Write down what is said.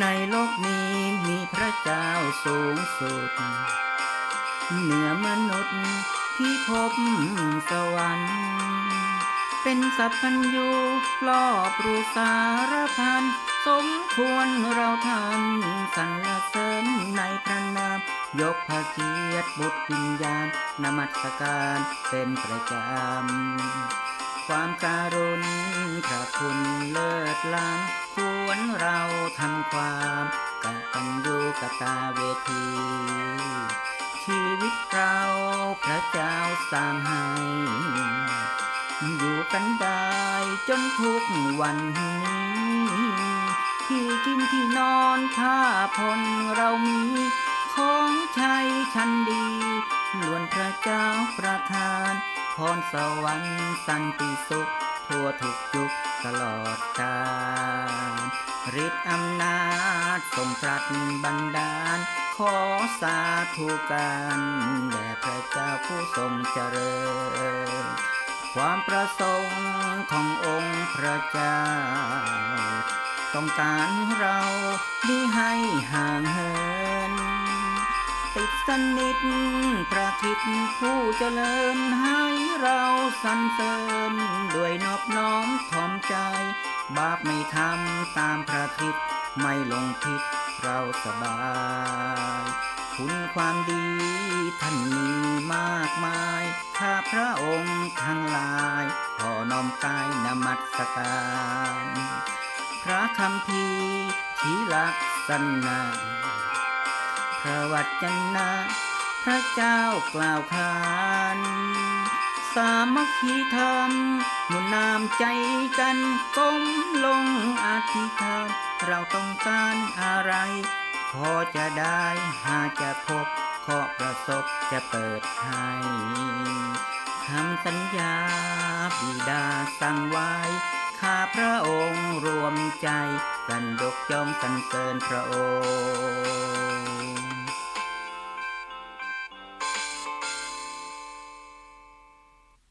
ในโลกนี้มีพระเจ้าสูงสุด เหนือมนุษย์ที่พบสวรรค์ เป็นสัพพัญญูรอบรู้สารพัน สมควรเราทำสรรเสริญในพระนาม ยกพระเกียรติบุตรวิญญาณนมัสการเป็นประจำ ความการุณพระคุณเลิศล้ำ วรเราทำความกตัญญูกตาเวที ชีวิตเราพระเจ้าสร้างให้อยู่กันได้จนทุกวันนี้ที่กินที่นอนผ้าผ่อนเรามีของใช้ชั้นดีล้วนพระเจ้าประทานพรสวรรค์สันติสุข ทั่วทุกยุคตลอดกาล ฤทธิ์อำนาจทรงตรัสบันดาล ขอสาธุการแด่พระเจ้าผู้ทรงเจริญ ความประสงค์ขององค์พระเจ้า ต้องการเราดีให้ห่างเหิน ติดสนิทพระคิดผู้เจริญให้เรา สรรเสริญด้วยนอบน้อมถ่อมใจ บาปไม่ทำตามพระคิดไม่ลงผิดเราสบาย คุณความดีท่านมีมากมาย ข้าพระองค์ทั้งหลาย ขอน้อมกายนมัสการ พระคำพีที่ลักษณะพระวัจนะ พระเจ้ากล่าวขาน สามัคคีธรรมหมุนนามใจกันก้มลงอธิษฐาน เราต้องการอะไรขอจะได้หาจะพบ ขอประสบจะเปิดให้คำสัญญาบิดาสั่งไว้ ข้าพระองค์รวมใจ สันยกย่องสรรเสริญพระองค์